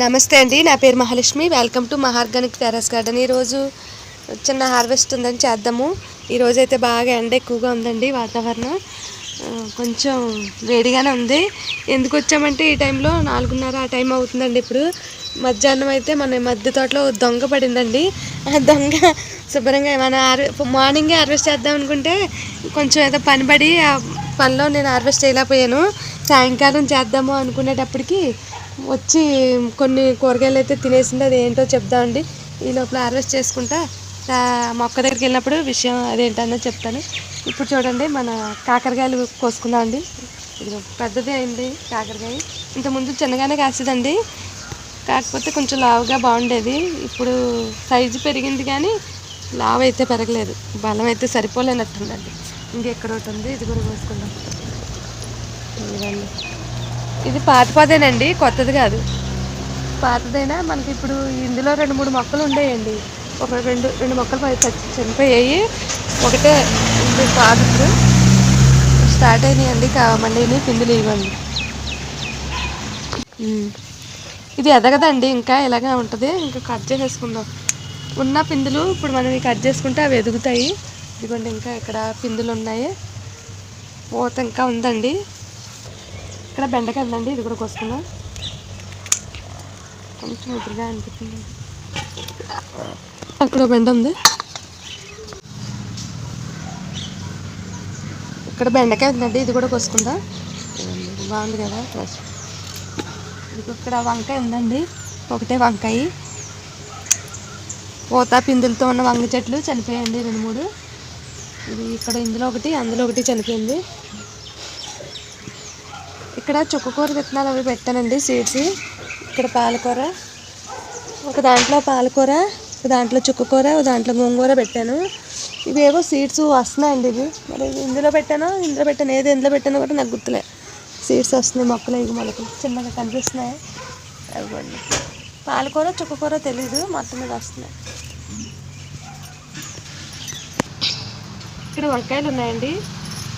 నమస్తే అండి నా పేరు Mahalakshmi. Welcome to Mahorganic terrace garden ఈరోజు చిన్న హార్వెస్ట్ ఉందని చేద్దాము. ఈరోజు అయితే బాగా ఎండ ఎక్కువగా ఉందండి వాతావరణం. కొంచెం వేడిగానే ఉంది. ఎందుకు వచ్చామంటే ఈ టైంలో నాలుగున్నర ఆ టైం అవుతుందండి ఇప్పుడు. మధ్యాహ్నం అయితే మన మధ్య తోటలో దొంగ పడిందండి. ఆ దొంగ శుభ్రంగా మన మార్నింగే హార్వెస్ట్ చేద్దాం అనుకుంటే కొంచెం ఏదో పని పడి ఆ పనిలో నేను హార్వెస్ట్ చేయలేకపోయాను. సాయంకాలం చేద్దాము అనుకునేటప్పటికి వచ్చి కొన్ని కూరగాయలు అయితే తినేసింది. అది ఏంటో చెప్దామండి ఈ లోపల హార్వెస్ట్ చేసుకుంటా మొక్క దగ్గరికి వెళ్ళినప్పుడు విషయం అదేంటన్నో చెప్తాను. ఇప్పుడు చూడండి మన కాకరకాయలు కోసుకుందామండి ఇది పెద్దదే అయింది కాకరకాయ. ఇంతకుముందు చిన్నగానే కాసేదండి. కాకపోతే కొంచెం లావుగా బాగుండేది. ఇప్పుడు సైజు పెరిగింది కానీ లావు అయితే పెరగలేదు. బలం అయితే సరిపోలేనట్టుందండి. ఇంకెక్కడ ఒకటి ఉంది. ఇది కూడా కోసుకుందాం. ఇదిగోండి. ఇది పాత పదేనండి కొత్తది కాదు. పాతదైనా? మనకి ఇప్పుడు ఇందులో రెండు మూడు మొక్కలు ఉండేయండి. ఒక రెండు రెండు మొక్కలు పై చనిపోయాయి. ఒకటే ఇది కాదు ఇప్పుడు. స్టార్ట్ అయినాయండి కావమండి పిందులు ఇవ్వండి. ఇది ఎదగదండి ఇంకా ఇలాగే ఉంటుంది. ఇంకా కట్ చేసేసుకుందాం. ఉన్న పిందులు ఇప్పుడు మనం కట్ చేసుకుంటే అవి ఎదుగుతాయి. ఇదిగోండి ఇంకా ఇక్కడ పిందులు ఉన్నాయి. పూత ఇంకా ఉందండి. ఇక్కడ బెండకాయ ఉందండి ఇది కూడా కోసుకుందాం. కొంచెం ఎదురుగా అనిపిస్తుంది. అక్కడ ఒక బెండ ఉంది. ఇక్కడ బెండకాయ ఉందండి ఇది కూడా కోసుకుందాం. బాగుంది కదా? ఫ్రెష్ ఇది ఇక్కడ వంకాయ ఉందండి ఒకటే వంకాయ. పోతా పిందులతో ఉన్న వంగ చెట్లు చనిపోయాయండి రెండు మూడు. ఇది ఇక్కడ ఇందులో ఒకటి అందులో ఒకటి చనిపోయింది. ఇక్కడ చుక్కకూర విత్తనాలు అవి పెట్టానండి సీడ్స్. ఇక్కడ పాలకూర. ఒక దాంట్లో పాలకూర ఒక దాంట్లో చుక్కకూర ఒక దాంట్లో గోంగూర పెట్టాను. ఇవేవో సీడ్స్ వస్తున్నాయండి ఇవి. మరి ఇందులో పెట్టానో ఇందులో పెట్టాను ఏది ఇందులో పెట్టానో కూడా నాకు గుర్తులే. సీడ్స్ వస్తున్నాయి మొక్కలు ఇవి మొలకలు. చిన్నగా కనిపిస్తున్నాయి. అవ్వండి. పాలకూర చుక్కకూర తెలీదు మొత్తం మీద వస్తున్నాయి. ఇక్కడ వంకాయలు ఉన్నాయండి.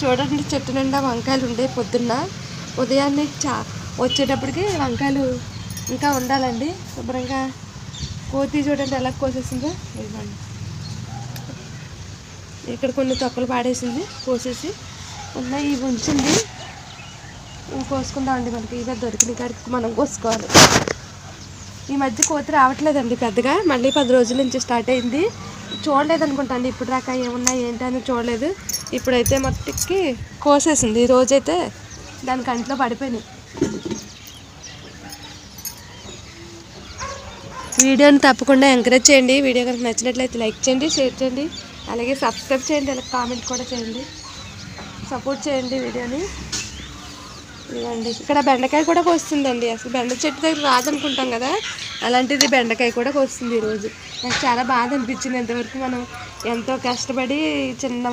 చూడండి చెట్టు నిండా వంకాయలు ఉండే పొద్దున్న. ఉదయాన్నే చా వచ్చేటప్పటికి వంకాయలు ఇంకా ఉండాలండి శుభ్రంగా కోతి చూడండి ఎలా కోసేసిందో ఇవ్వండి. ఇక్కడ కొన్ని తొక్కలు పాడేసింది కోసేసి ఉన్నాయి ఇవి ఉంచింది. కోసుకుందామండి మనకి ఇవే దొరికిన కాడికి మనం కోసుకోవాలి. ఈ మధ్య కోతి రావట్లేదండి పెద్దగా మళ్ళీ పది రోజుల నుంచి స్టార్ట్ అయింది. చూడలేదు అనుకుంటాను ఇప్పుడు దాకా ఏమున్నాయి ఏంటి అని చూడలేదు. ఇప్పుడైతే మొట్టకి కోసేసింది. ఈ రోజైతే దాని కంట్లో పడిపోయినాయి. వీడియోని తప్పకుండా ఎంకరేజ్ చేయండి. వీడియో కనుక నచ్చినట్లయితే లైక్ చేయండి షేర్ చేయండి. అలాగే సబ్స్క్రైబ్ చేయండి అలాగే కామెంట్ కూడా చేయండి. సపోర్ట్ చేయండి వీడియోని. ఇవ్వండి ఇక్కడ బెండకాయ కూడా కోస్తుందండి. అసలు బెండ చెట్టు దగ్గర రాదనుకుంటాం కదా అలాంటిది బెండకాయ కూడా కోస్తుంది ఈరోజు. నాకు చాలా బాధ అనిపించింది ఇంతవరకు మనం ఎంతో కష్టపడి చిన్న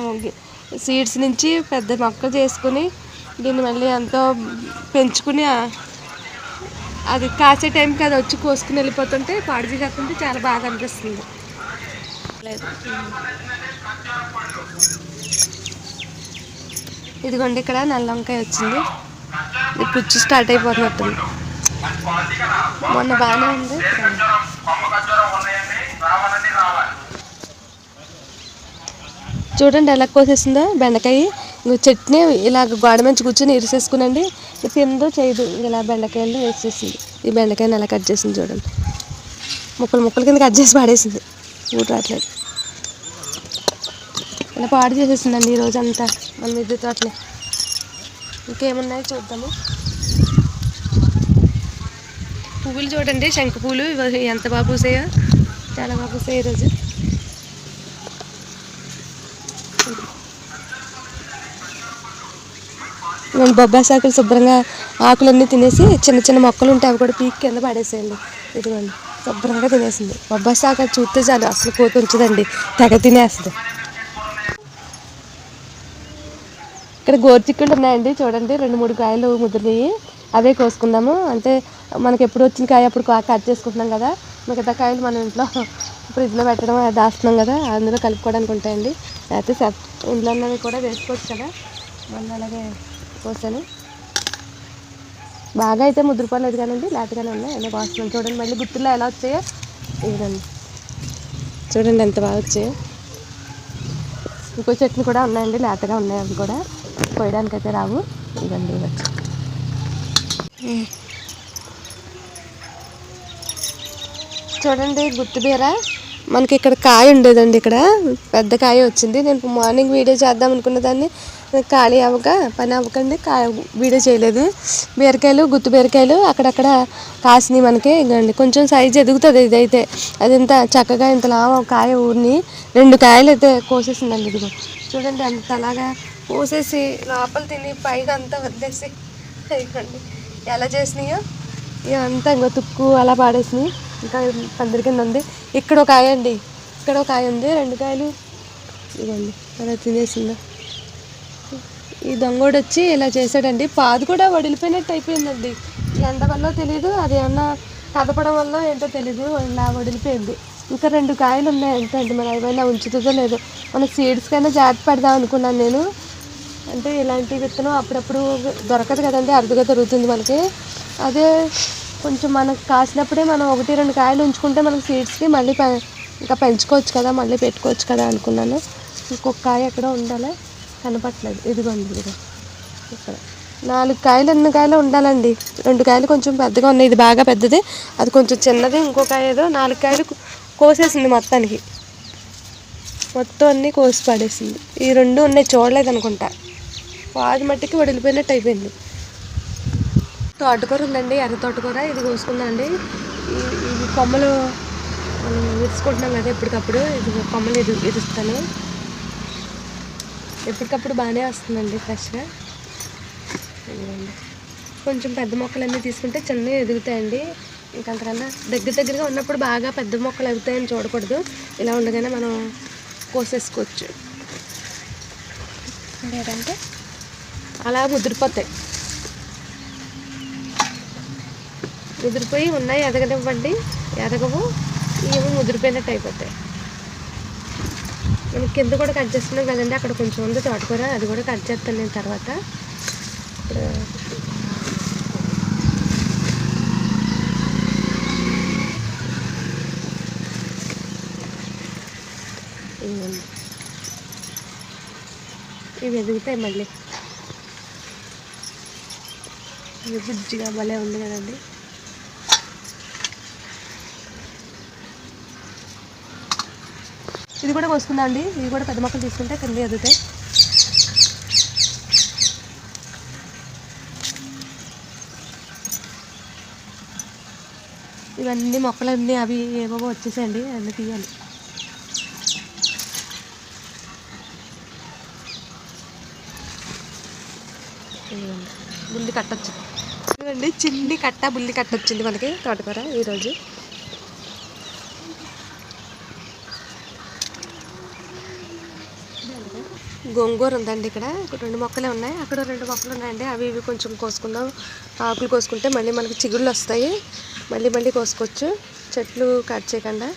సీడ్స్ నుంచి పెద్ద మొక్క చేసుకుని దీన్ని మళ్ళీ ఎంతో పెంచుకుని అది కాసే టైంకి అది వచ్చి కోసుకుని వెళ్ళిపోతుంటే పాడిజీ కాకుంటే చాలా బాగా అనిపిస్తుంది. ఇదిగోండి ఇక్కడ నల్ల వంకాయ వచ్చింది. ఇది పుచ్చు స్టార్ట్ అయిపోతున్నట్టుంది. మొన్న బాగానే ఉంది. చూడండి ఎలా కోసేసిందో బెండకాయ. చట్నీ ఇలాగ గోడ మంచి కూర్చొని ఇరిసేసుకునండి. తిందో చేయదు ఇలా బెండకాయలు వేసేసింది ఈ బెండకాయని ఎలా కట్ చేసింది చూడండి. ముక్కలు ముక్కల కింద కట్ చేసి పాడేసింది. ఊట రావట్లేదు. ఇలా పాడు చేసేసిందండి ఈ రోజు అంతా మన మిద్దె తోటలే ఇంకేమున్నాయో చూద్దాము. పువ్వులు చూడండి శంఖ పువ్వులు. ఎంత బాగా పూసాయో చాలా బాగా పూసాయి ఈరోజు నేను బొబ్బాయి సాకులు శుభ్రంగా ఆకులన్నీ తినేసి చిన్న చిన్న మొక్కలు ఉంటాయి అవి కూడా పీక్ కింద పడేసేయండి. ఇదిగోండి. శుభ్రంగా తినేసింది. బొబ్బాయి సాకు చూస్తే చాలు. అసలు కోతి ఉంచదండి. తెగ తినేస్తుంది. ఇక్కడ గోరుచిక్కులు ఉన్నాయండి. చూడండి. రెండు మూడు కాయలు ముదిరినాయి. అవే కోసుకుందాము. అంటే మనకి ఎప్పుడు వచ్చిన కాయ అప్పుడు కా- కట్ చేసుకుంటున్నాం కదా. మిగతా కాయలు మన ఇంట్లో ఫ్రిడ్జ్లో పెట్టడం అది దాస్తున్నాం కదా. అందులో కలుపుకోవడానికి ఉంటాయండి. అయితే ఇంట్లో ఉన్నవి కూడా వేసుకోవచ్చు కదా. మళ్ళీ అలాగే కోసాను బాగా అయితే ముద్రపోలేదు కానండి లేతగానే ఉన్నాయి. అయినా కోస్తున్నాం చూడండి మళ్ళీ గుర్తుల్లో ఎలా వచ్చాయో. ఇదండి చూడండి ఎంత బాగా వచ్చాయో. ఇంకో చెట్లు కూడా ఉన్నాయండి లేతగా ఉన్నాయి అవి కూడా. కోయడానికి అయితే రావు. ఇదండి ఇవ్వచ్చు వచ్చి చూడండి గుత్తిబీర మనకి ఇక్కడ కాయ ఉండేదండి ఇక్కడ. పెద్ద కాయ వచ్చింది. నేను మార్నింగ్ వీడియో చేద్దాం అనుకున్న దాన్ని ఖాళీ అవ్వక పని అవ్వకండి కాయ వీడియో చేయలేదు. బీరకాయలు గుత్తి బీరకాయలు అక్కడక్కడ కాసినాయి మనకి ఇంకండి కొంచెం సైజ్ ఎదుగుతుంది ఇదైతే. అది ఇంత చక్కగా ఇంత లావ కాయ ఊరిని రెండు కాయలు అయితే కోసేసిందండి ఇదిగో. చూడండి అంత అలాగా కోసేసి లోపల తిని పైగా అంతా వదిలేసి ఇవ్వండి ఎలా చేసినాయో? ఇవంతా ఇంకో తుక్కు అలా పాడేసినాయి. ఇంకా పందిరి కింద ఉంది. ఇక్కడ ఒక కాయ అండి. ఇక్కడ ఒక కాయ ఉంది. రెండు కాయలు. ఇవ్వండి అలా తినేసిందా? ఈ దొంగోడు వచ్చి ఇలా చేశాడండి. పాదు కూడా వడిలిపోయినట్టు అయిపోయిందండి. ఎండ వల్ల తెలియదు అది ఏమన్నా కదపడం వల్ల ఏంటో తెలియదు ఇలా వడిలిపోయింది. ఇంకా రెండు కాయలు ఉన్నాయి అంతే అండి మరి ఏమైనా ఉంచుతుందో లేదో. మన సీడ్స్ కైనా జాగ్రత్త పెడదాం అనుకున్నాను నేను. అంటే ఇలాంటి విత్తనం అప్పుడప్పుడు దొరకదు కదండి అరుదుగా దొరుకుతుంది మనకి. అదే కొంచెం మనకు కాసినప్పుడే మనం ఒకటి రెండు కాయలు ఉంచుకుంటే మనకు సీడ్స్కి మళ్ళీ ఇంకా పెంచుకోవచ్చు కదా మళ్ళీ పెట్టుకోవచ్చు కదా అనుకున్నాను. ఇంకొక కాయ ఎక్కడ ఉండాలి. కనపట్లేదు. ఇదిగోండి ఇదిగో. ఇక్కడ. నాలుగు కాయలు ఎన్ని కాయలు ఉండాలండి. రెండు కాయలు కొంచెం పెద్దగా ఉన్నాయి. ఇది బాగా పెద్దది. అది కొంచెం చిన్నది ఇంకో కాయ ఏదో నాలుగు కాయలు కోసేసింది మొత్తానికి. మొత్తం అన్నీ కోసి పడేసింది. ఈ రెండు ఉన్నాయి. చూడలేదు అనుకుంటా. వాడి మట్టికి వడిలిపోయినట్టు అయిపోయింది. తోటకూర ఉందండి. ఎర్ర తోటకూర. ఇది కోసుకుందండి ఈ- ఇవి కొమ్మలు మనం విరుచుకుంటున్నాం కదా ఎప్పటికప్పుడు. ఇది కొమ్మలు ఇది విరుస్తాను ఎప్పటికప్పుడు బాగానే వస్తుందండి ఫ్రెష్గా కొంచెం పెద్ద మొక్కలన్నీ తీసుకుంటే చిన్నవి ఎదుగుతాయండి. ఇంకంతకన్నా దగ్గర దగ్గరగా ఉన్నప్పుడు బాగా పెద్ద మొక్కలు ఎదుగుతాయని చూడకూడదు. ఇలా ఉండగానే మనం కోసేసుకోవచ్చు. లేదంటే అలా ముదిరిపోతాయి. ముదిరిపోయి ఉన్నాయి ఎదగనివ్వండి. ఎదగవు ఇవి ముదిరిపోయినట్టు అయిపోతాయి. మనం కింద కూడా కట్ చేస్తున్నాం కదండి. అక్కడ కొంచెం ఉంది తోటకూర. అది కూడా కట్ చేస్తాను నేను తర్వాత. ఇప్పుడు ఇవి ఎదుగుతాయి మళ్ళీ. ఇది బుజ్జిగా భలే ఉంది కదండి. ఇది కూడా కోసుకుందాం అండి? ఇది కూడా పెద్ద మొక్కలు తీసుకుంటే కింద ఎదుగుతాయి. ఇవన్నీ మొక్కలన్నీ అవి ఏవో వచ్చేసాయండి అన్నీ తీయాలి. బుల్లి కట్టొచ్చు చూడండి చిన్ని కట్ట బుల్లి కట్ట వచ్చింది మనకి తోటకూర ఈరోజు. గోంగూర ఉందండి ఇక్కడ రెండు మొక్కలే ఉన్నాయి. అక్కడ రెండు మొక్కలు ఉన్నాయండి అవి ఇవి కొంచెం కోసుకుందాం. ఆకులు కోసుకుంటే మళ్ళీ మనకి చిగుళ్ళు వస్తాయి. మళ్ళీ మళ్ళీ కోసుకోవచ్చు. చెట్లు కట్ చేయకుండా.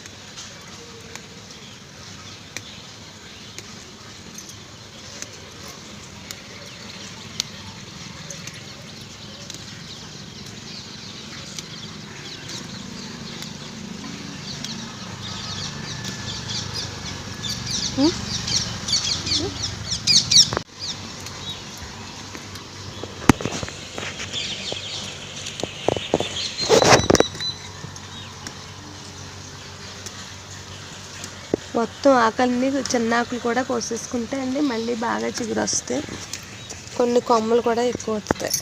మొత్తం ఆకలిని చిన్న ఆకులు కూడా కోసేసుకుంటే అండి మళ్ళీ బాగా చిగురు వస్తాయి కొన్ని కొమ్మలు కూడా ఎక్కువ వస్తాయి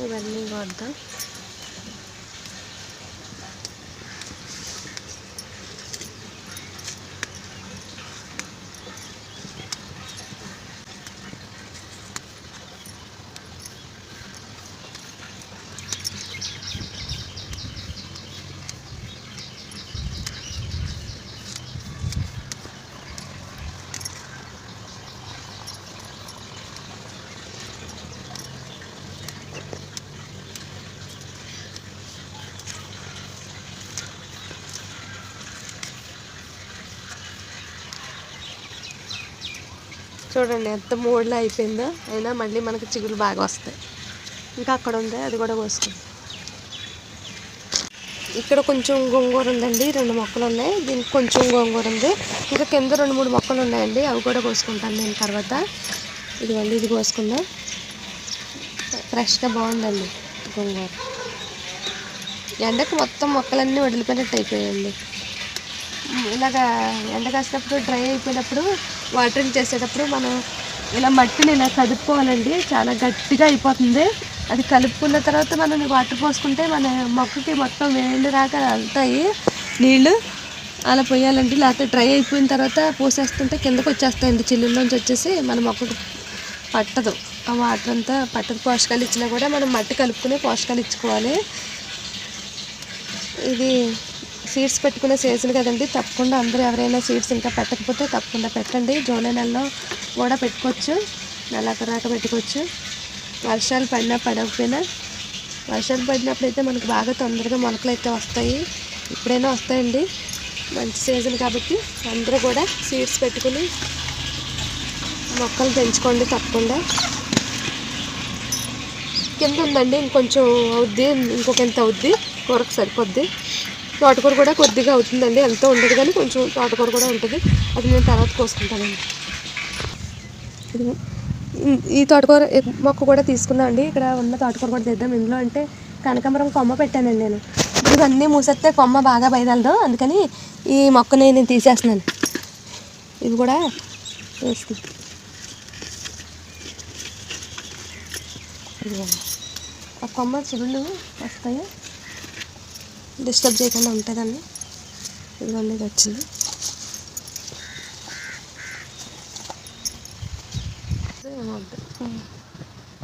ఇవన్నీ కొద్దాం చూడండి ఎంత మూడులో అయిపోయిందో. అయినా మళ్ళీ మనకి చిగురు బాగా వస్తాయి. ఇంకా అక్కడ ఉంది అది కూడా కోసుకుంది ఇక్కడ కొంచెం గోంగూర ఉందండి రెండు మొక్కలు ఉన్నాయి. దీనికి కొంచెం గోంగూర ఉంది. ఇంకా కింద రెండు మూడు మొక్కలు ఉన్నాయండి. అవి కూడా కోసుకుంటాను నేను తర్వాత. ఇదిగోండి ఇది కోసుకుందాం ఫ్రెష్గా బాగుందండి గోంగూర. ఎండకు మొత్తం మొక్కలన్నీ వదిలిపోయినట్టు అయిపోయాయండి. ఇలాగా ఎండ కాసినప్పుడు డ్రై అయిపోయినప్పుడు వాటరింగ్ చేసేటప్పుడు మనం ఇలా మట్టిని ఇలా కదుపుకోవాలండి. చాలా గట్టిగా అయిపోతుంది. అది కలుపుకున్న తర్వాత మనం వాటర్ పోసుకుంటే మన మొక్కకి మొత్తం వేళ్ళు రాక వెళ్తాయి. నీళ్ళు అలా పోయాలండి. లేకపోతే డ్రై అయిపోయిన తర్వాత పోసేస్తుంటే కిందకు వచ్చేస్తాయండి. చిల్లుల్లోంచి వచ్చేసి మన మొక్కకు పట్టదు. ఆ వాటర్ అంతా పట్టదు. పోషకాలు ఇచ్చినా కూడా మనం మట్టి కలుపుకుని పోషకాలు ఇచ్చుకోవాలి. ఇది సీడ్స్ పెట్టుకునే సీజన్ కదండి. తప్పకుండా అందరూ ఎవరైనా సీడ్స్ ఇంకా పెట్టకపోతే తప్పకుండా పెట్టండి. జూలై నెలలో కూడా పెట్టుకోవచ్చు. నెలకరాక పెట్టుకోవచ్చు. వర్షాలు పడినా పడకపోయినా. వర్షాలు పడినప్పుడు అయితే మనకు బాగా తొందరగా మొలకలు అయితే వస్తాయి. ఇప్పుడైనా వస్తాయండి. మంచి సీజన్ కాబట్టి అందరూ కూడా సీడ్స్ పెట్టుకుని మొక్కలు పెంచుకోండి తప్పకుండా. కింద ఉందండి. ఇంకొంచెం అవుద్ది. ఇంకొక ఎంత అవుద్ది. కూరకు సరిపోద్ది. తోటకూర కూడా కొద్దిగా అవుతుందండి ఎంతో ఉండదు కానీ కొంచెం తోటకూర కూడా ఉంటుంది. అది నేను తర్వాత కోసుకుంటానండి. ఇది- ఈ- తోటకూర మొక్క కూడా తీసుకున్నా అండి. ఇక్కడ ఉన్న తోటకూర కూడా తెద్దాం. ఇందులో అంటే కనకాంబరం కొమ్మ పెట్టానండి నేను. ఇవన్నీ మూసేస్తే కొమ్మ బాగా బయదలదు అందుకని ఈ మొక్కని నేను తీసేస్తున్నాను. ఇవి కూడా వేసుకుంటాను ఆ కొమ్మ చిగుళ్ళు వస్తాయి? డిస్టర్బ్ చేయకుండా ఉంటుందండి ఇదిగోండి ఇది వచ్చింది.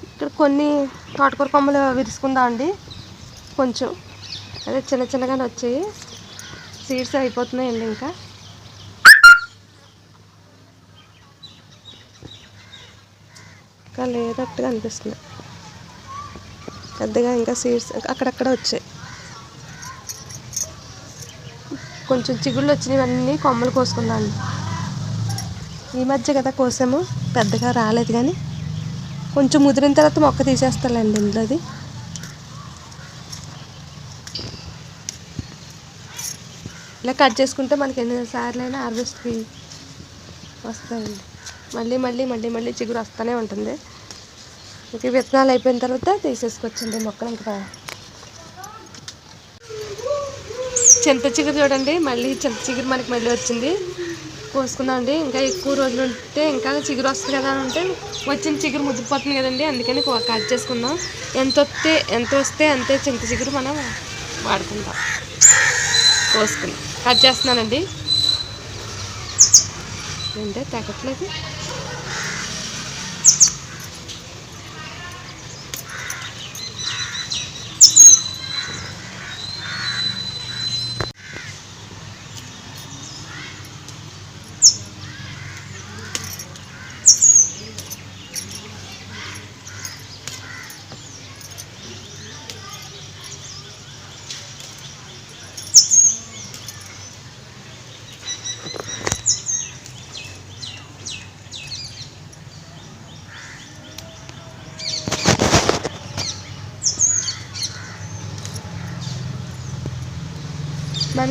ఇక్కడ కొన్ని తోటకూర కొమ్మలు విరుసుకుందా అండి? కొంచెం. అదే చిన్న చిన్నగానే వచ్చాయి. సీడ్స్ అయిపోతున్నాయండి ఇంకా. ఇంకా లేదట్టుగా అనిపిస్తుంది. పెద్దగా ఇంకా సీడ్స్ అక్కడక్కడ వచ్చాయి. కొంచెం చిగుళ్ళు వచ్చినవన్నీ కొమ్మలు కోసుకున్నాను. ఈ మధ్య కదా కోసాము. పెద్దగా రాలేదు కానీ కొంచెం ముదిరిన తర్వాత మొక్క తీసేస్తానండి ఇందులోది ఇలా కట్ చేసుకుంటే మనకి ఎన్నిసార్లు అయినా హార్వెస్ట్కి వస్తాయండి. మళ్ళీ మళ్ళీ మళ్ళీ మళ్ళీ చిగురు వస్తూనే ఉంటుంది. ఇంకా విత్తనాలు అయిపోయిన తర్వాత తీసేసుకొచ్చండి మొక్కలు ఇంకా. చింత చిగురు చూడండి. మళ్ళీ చింత చిగురు మనకి మళ్ళీ వచ్చింది. కోసుకుందామండి ఇంకా ఎక్కువ రోజులు ఉంటే ఇంకా చిగురు వస్తుంది కదా అని ఉంటే వచ్చిన చిగురు ముద్దిపోతుంది కదండి. అందుకని కట్ చేసుకుందాం. ఎంత వస్తే ఎంత వస్తే అంతే చింత చిగురు మనం వాడుకుంటాం. కోసుకుని కట్ చేస్తున్నానండి. ఏంటంటే తగ్గట్లేదు.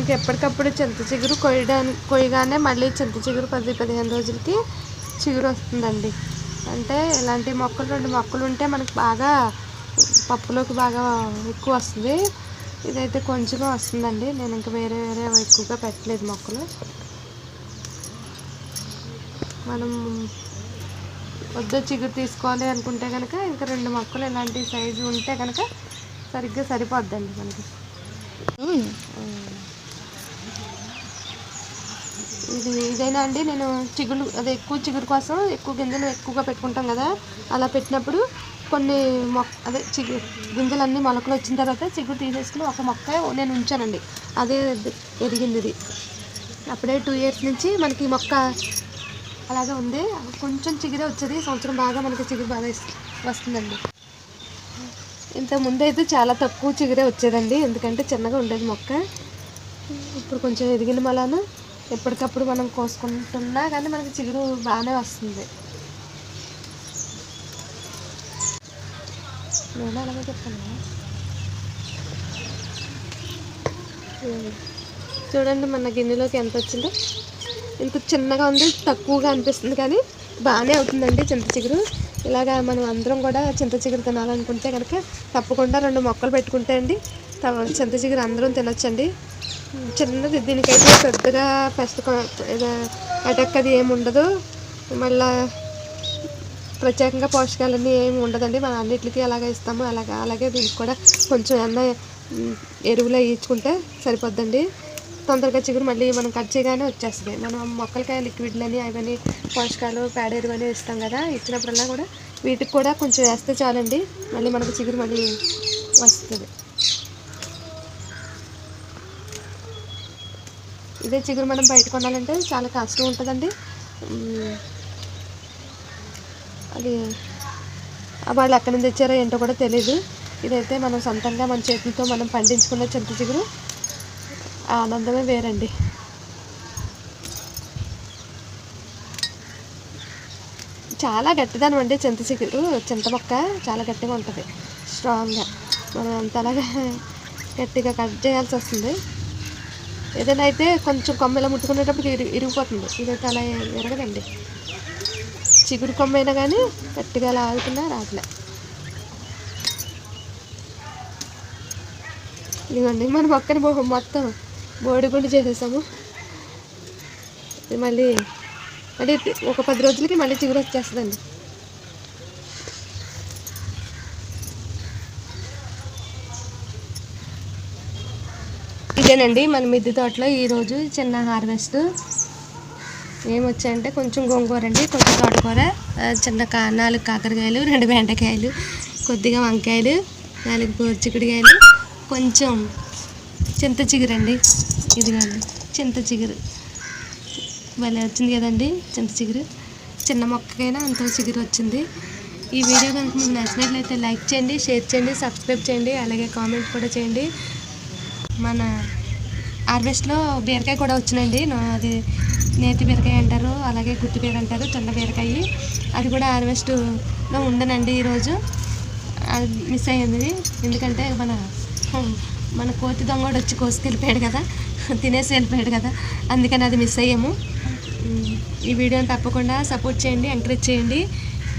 మనకి ఎప్పటికప్పుడు చింత చిగురు కొయ్యడానికి కొయ్యగానే మళ్ళీ చింత చిగురు పది పదిహేను రోజులకి చిగురు వస్తుందండి. అంటే ఇలాంటి మొక్కలు రెండు మొక్కలు ఉంటే మనకి బాగా పప్పులోకి బాగా ఎక్కువ వస్తుంది. ఇదైతే కొంచెమే వస్తుందండి. నేను ఇంకా వేరే వేరే ఎక్కువగా పెట్టలేదు మొక్కలు. మనం వద్ద చిగురు తీసుకోవాలి అనుకుంటే కనుక ఇంకా రెండు మొక్కలు ఇలాంటి సైజు ఉంటే కనుక సరిగ్గా సరిపోద్దండి మనకి. ఇది ఇదైనా అండి నేను చిగురు అదే ఎక్కువ చిగురు కోసం ఎక్కువ గింజలు ఎక్కువగా పెట్టుకుంటాం కదా అలా పెట్టినప్పుడు కొన్ని మొక్క అదే చిగురు గింజలన్నీ మొలకలు వచ్చిన తర్వాత చిగురు తీసేసుకుని ఒక మొక్క నేను ఉంచానండి. అదే ఎదిగింది ఇది. అప్పుడే టూ ఇయర్స్ నుంచి మనకి మొక్క అలాగే ఉంది. కొంచెం చిగురే వచ్చేది. సంవత్సరం బాగా మనకి చిగురు బాగా వస్తుందండి. ఇంత అయితే చాలా తక్కువ చిగురే వచ్చేదండి. ఎందుకంటే చిన్నగా ఉండేది మొక్క. ఇప్పుడు కొంచెం ఎదిగిన మలాన? ఎప్పటికప్పుడు మనం కోసుకుంటున్నా కానీ మనకి చిగురు బాగానే వస్తుంది. నేను అలాగే చెప్తాను చూడండి మన గిన్నెలోకి ఎంత వచ్చిందో. ఇంత చిన్నగా ఉంది తక్కువగా అనిపిస్తుంది కానీ బాగానే అవుతుందండి చింత చిగురు. ఇలాగా మనం అందరం కూడా చింత చిగురు తినాలనుకుంటే కనుక తప్పకుండా రెండు మొక్కలు పెట్టుకుంటే అండి చింత చిగురు అందరం తినొచ్చండి. చిన్నది దీనికైతే పెద్దగా పెస్ట్ అటాక్ అది ఏమి ఉండదు. మళ్ళా ప్రత్యేకంగా పోషకాలన్నీ ఏమి ఉండదండి. మనం అన్నిటికీ అలాగే ఇస్తాము. అలాగే అలాగే దీనికి కూడా కొంచెం ఎన్న ఎరువులు వేయించుకుంటే సరిపోద్దండి. తొందరగా చిగురు మళ్ళీ మనం కట్ చేయగానే వచ్చేస్తుంది. మనం మొక్కలకాయ లిక్విడ్లని అవన్నీ పోషకాలు పేడ ఎరువు అని ఇస్తాం కదా ఇచ్చినప్పుడల్లా కూడా వీటికి కూడా కొంచెం వేస్తే చాలండి. మళ్ళీ మనకు చిగురు మళ్ళీ వస్తుంది. ఇదే చిగురు మనం బయట కొనాలంటే చాలా కష్టం ఉంటుందండి. అది వాళ్ళు ఎక్కడి నుంచి తెచ్చారో ఏంటో కూడా తెలియదు ఇదైతే మనం సొంతంగా మన చేతులతో మనం పండించుకున్న చింత చిగురు. ఆనందమే వేరండి. చాలా గట్టిదనం అండి చింత చిగురు చింత మొక్క చాలా గట్టిగా ఉంటుంది. స్ట్రాంగ్గా. మనం అంతలాగా గట్టిగా కట్ చేయాల్సి వస్తుంది. ఏదైనా అయితే కొంచెం కొమ్మెలా ముట్టుకునేటప్పుడు ఇరి ఇరిగిపోతుంది. ఇదైతే అలా ఎరగదండి. చిగురు కొమ్మైనా కానీ గట్టిగా లాగుతున్నా రావట్లే ఇదిగోండి మన మొక్కని మొత్తం బోడిగుండి చేసేసాము. మళ్ళీ మళ్ళీ ఒక పది రోజులకి మళ్ళీ చిగురు వచ్చేస్తుందండి. ఇదేనండి మన మిద్దె తోటలో ఈరోజు చిన్న హార్వెస్ట్. ఏమొచ్చాయంటే కొంచెం గోంగూర అండి కొంచెం తోటకూర చిన్న కా నాలుగు కాకరకాయలు రెండు బెండకాయలు కొద్దిగా వంకాయలు నాలుగు చిక్కుడుకాయలు కొంచెం చింత చిగురండి ఇదిగోండి చింత చిగురు. భలే వచ్చింది కదండి చింత చిగురు. చిన్న మొక్కకైనా అంత చిగురు వచ్చింది. ఈ వీడియో కనుక మీకు నచ్చినట్లయితే లైక్ చేయండి షేర్ చేయండి సబ్స్క్రైబ్ చేయండి అలాగే కామెంట్ కూడా చేయండి. మన హార్వెస్ట్లో బీరకాయ కూడా వచ్చినండి నా- అది నేతి బీరకాయ అంటారు అలాగే గుత్తి బీర అంటారు చిన్న బీరకాయ. అది కూడా హార్వెస్ట్లో ఉండనండి ఈరోజు. అది మిస్ అయ్యింది. ఎందుకంటే మన మన కోతి దొంగడు వచ్చి కోసుకెళ్ళిపోయాడు కదా. తినేసి వెళ్ళిపోయాడు కదా. అందుకని అది మిస్ అయ్యాము. ఈ వీడియోని తప్పకుండా సపోర్ట్ చేయండి ఎంకరేజ్ చేయండి.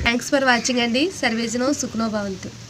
థ్యాంక్స్ ఫర్ వాచింగ్ అండి. సర్వేజనో సుఖనో భవంతు.